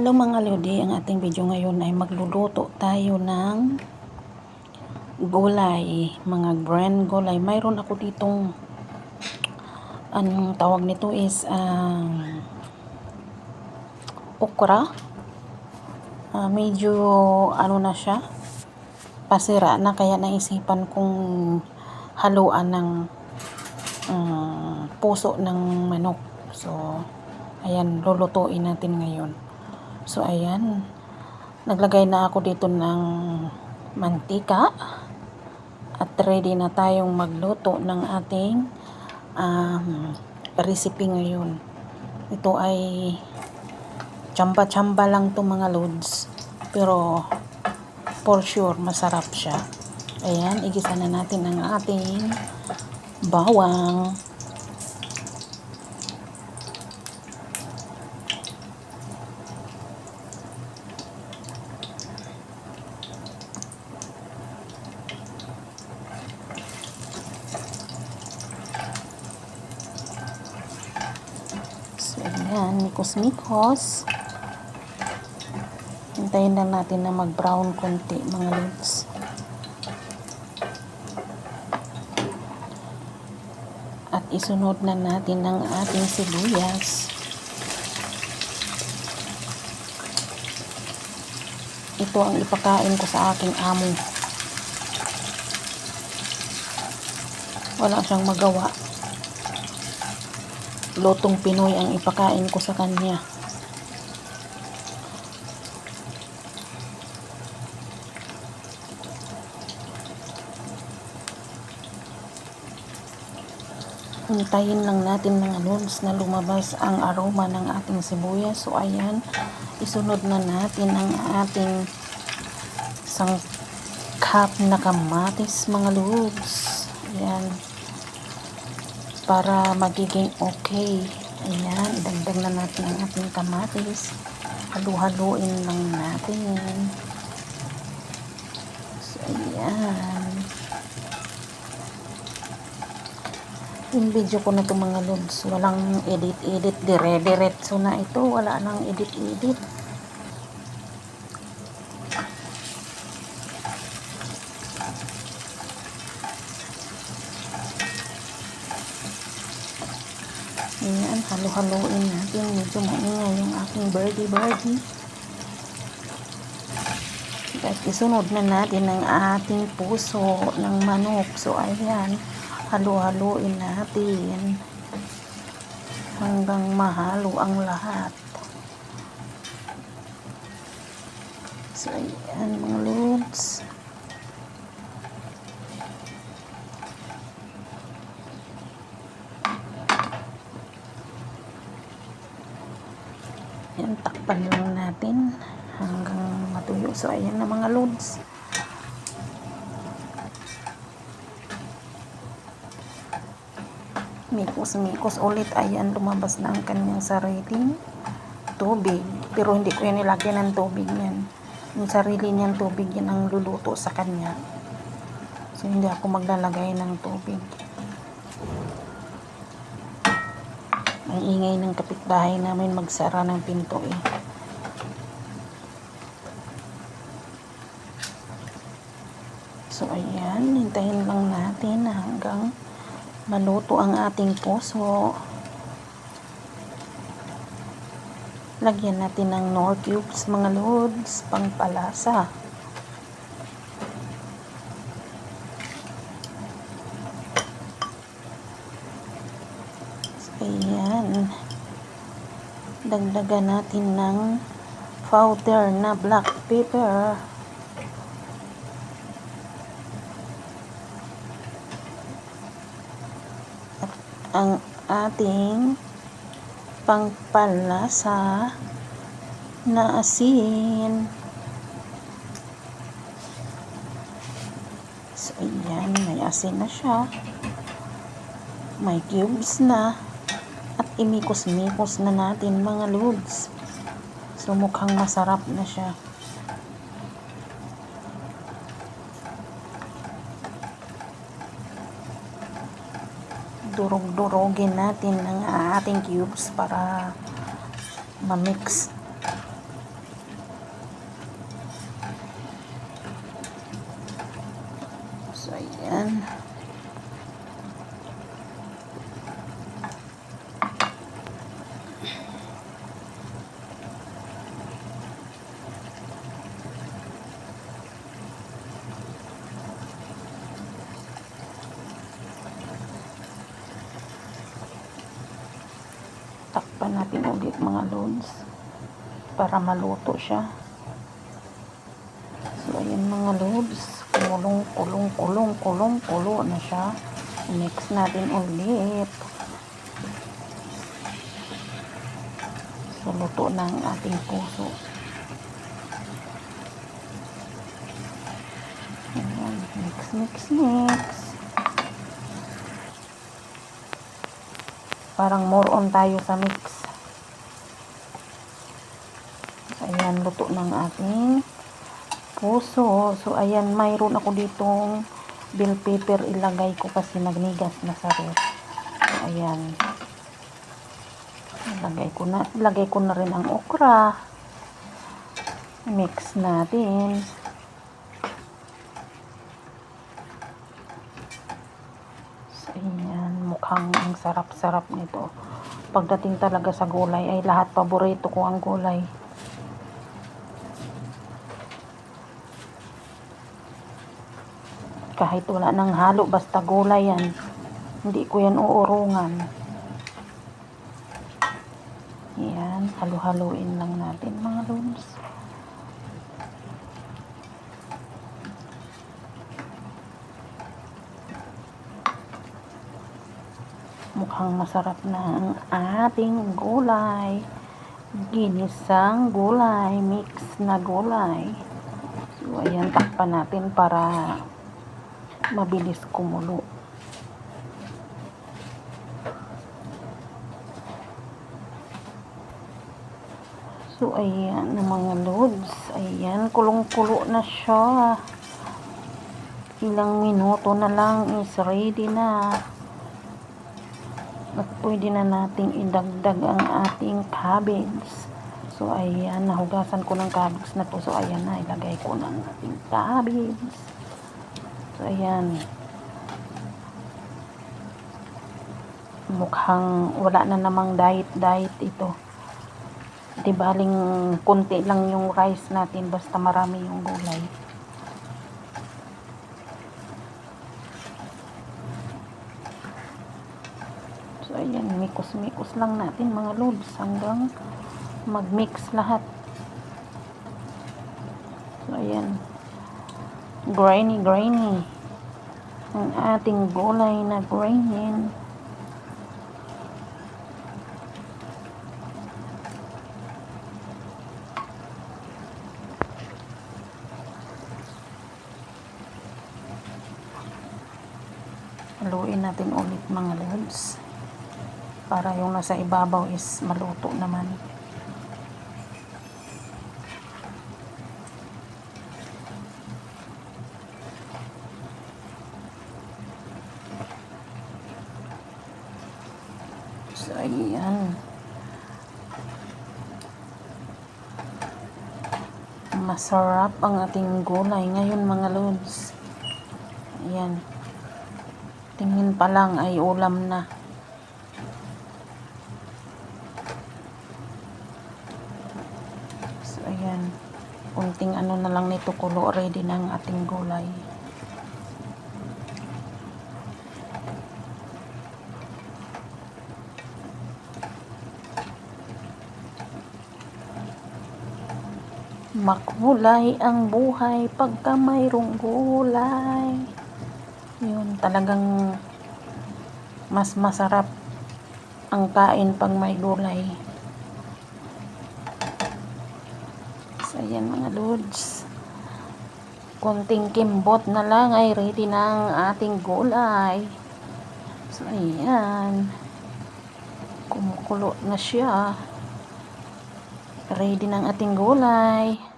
Hello mga lodi, ang ating video ngayon ay magluluto tayo ng gulay, mga brand gulay. Mayroon ako ditong anong tawag nito is um, okra. Ah, medyo ano na siya, pasira na kaya naisipan kong haluan ng ah, puso ng manok. So, ayan, lulutuin natin ngayon. So, ayan. Naglagay na ako dito ng mantika. At ready na tayong magluto ng ating um, recipe ngayon. Ito ay tsamba-tsamba lang to mga loads. Pero, for sure, masarap siya. Ayan, igisa na natin ang ating bawang. So, ayan, mikos-mikos. Hintayin lang natin na mag-brown konti, mga lods. At isunod na natin ang ating sibuyas. Ito ang ipakain ko sa aking amo. Wala siyang magawa lutong Pinoy ang ipakain ko sa kanya. Hintayin lang natin mga lods na lumabas ang aroma ng ating sibuyas. So ayan, isunod na natin ang ating sangkap na kamatis mga lods. Ayan para magiging okay. Ayan, idagdag na natin ang ating kamatis. Halu-haluin lang natin. So, ayan. Yung video ko na ito mga lods, walang edit-edit, dire-diretso na ito. Wala nang edit-edit. Ayan, halo-haloin natin. Medyo maingay yung aking birdie-birdie. At isunod na natin ang ating puso ng manok. So, ayan, halo-haloin natin hanggang mahalo ang lahat. So, ayan mga lods. Yan, takpan lang natin hanggang matuyo. So, ayan na mga loads. Mikos-mikos ulit. Ayan, lumabas na ang kanyang sariling tubig. Pero hindi ko yan nilagyan ng tubig yan. Yung sarili niyang tubig yan ang luluto sa kanya. So, hindi ako maglalagay ng tubig. Ang ingay ng kapitbahay namin magsara ng pinto eh. So ayan, hintayin lang natin hanggang maluto ang ating puso. Lagyan natin ng nor cubes mga lods, pangpalasa. Ayan. Dagdagan natin ng powder na black pepper. At ang ating pangpalasa na asin. So, ayan. May asin na siya. May cubes na imikos-mikos na natin mga loads. So mukhang masarap na siya. Durog-durogin natin ang ating cubes para ma-mix So, ayan. Takpan natin ulit mga loads para maluto siya. So, ayan mga loads. Kulong, kulong, kulong, kulong, kulo na siya. Mix natin ulit. So, luto na ang ating puso. Ayan, mix, mix, mix. Parang more on tayo sa mix. So, ayan, luto ng ating puso. So, ayan, mayroon ako ditong bell pepper ilagay ko kasi nagnigas na sa ref. So, ayan. Ilagay ko na, ilagay ko na rin ang okra. Mix natin. So, ayan, mukhang ang sarap-sarap nito. Pagdating talaga sa gulay, ay lahat paborito ko ang gulay. Kahit wala nang halo basta gulay yan. Hindi ko yan uurungan. Yan halo-haloin lang natin mga loons. Mukhang masarap na ang ating gulay. Ginisang gulay mix na gulay. So ayan takpan natin para mabilis kumulo. So, ayan na mga loads. Ayan, kulong-kulo na siya. Ilang minuto na lang is ready na. At pwede na nating idagdag ang ating cabbage. So, ayan, nahugasan ko ng cabbage na to. So, ayan na, ilagay ko ng ating cabbage. Ayan. Mukhang wala na namang diet-diet ito. Di baling kunti lang yung rice natin basta marami yung gulay. So, ayan. Mikos-mikos lang natin mga loads hanggang mag-mix lahat. So, ayan grainy grainy. Ang ating gulay na grainin. Haluin natin ulit mga lods para yung nasa ibabaw is maluto naman So, ayan. Masarap ang ating gulay ngayon mga lods. Ayan. Tingin pa lang ay ulam na. So, ayan. Kunting ano na lang nito kulo ready ang ating gulay. Makulay ang buhay pagka mayroong gulay. Yun, talagang mas masarap ang kain pag may gulay. So, ayan mga lods. Kunting kimbot na lang ay ready na ang ating gulay. So, ayan. Kumukulo na siya. Ready ng ating gulay.